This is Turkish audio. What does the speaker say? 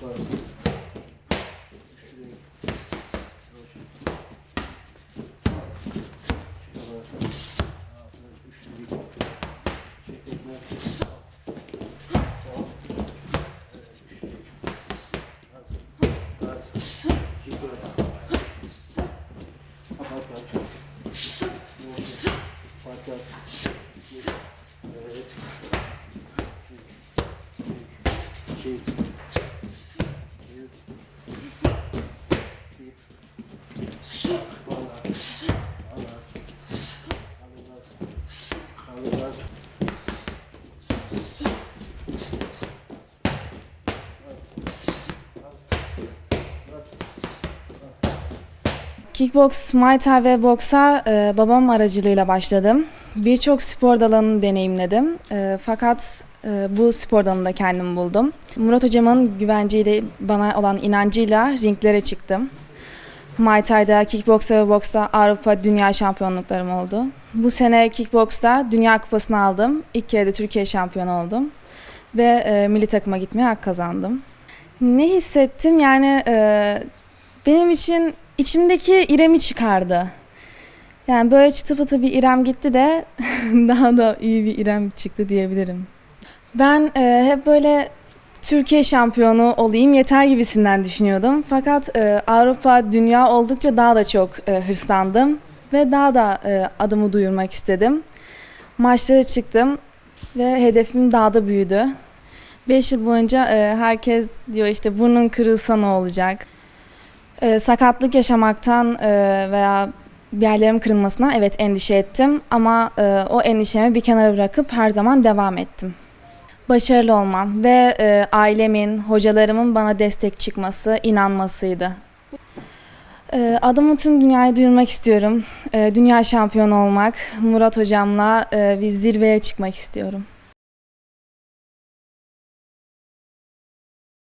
Thank you. Kickbox, Muay Thai ve boksa e, babam aracılığıyla başladım. Birçok spor dalını deneyimledim. E, fakat e, bu spor dalında kendimi buldum. Murat hocamın güvenciyle bana olan inancıyla ringlere çıktım. Muay Thai'da, kickboksta ve boksta Avrupa Dünya şampiyonluklarım oldu. Bu sene kickboksta Dünya Kupası'nı aldım. İlk kere de Türkiye şampiyonu oldum. Ve e, milli takıma gitmeye hak kazandım. Ne hissettim? Yani e, benim için içimdeki İrem'i çıkardı. Yani böyle çıtı pıtı bir İrem gitti de daha da iyi bir İrem çıktı diyebilirim. Ben e, hep böyle Türkiye şampiyonu olayım yeter gibisinden düşünüyordum. Fakat e, Avrupa, dünya oldukça daha da çok e, hırslandım ve daha da e, adımı duyurmak istedim. Maçlara çıktım ve hedefim daha da büyüdü. 5 yıl boyunca e, herkes diyor işte burnun kırılsa ne olacak? E, sakatlık yaşamaktan e, veya bir yerlerim kırılmasından evet endişe ettim ama e, o endişemi bir kenara bırakıp her zaman devam ettim. Başarılı olmam ve e, ailemin, hocalarımın bana destek çıkması, inanmasıydı. E, adımı tüm dünyaya duyurmak istiyorum. E, dünya şampiyonu olmak, Murat hocamla e, bir zirveye çıkmak istiyorum.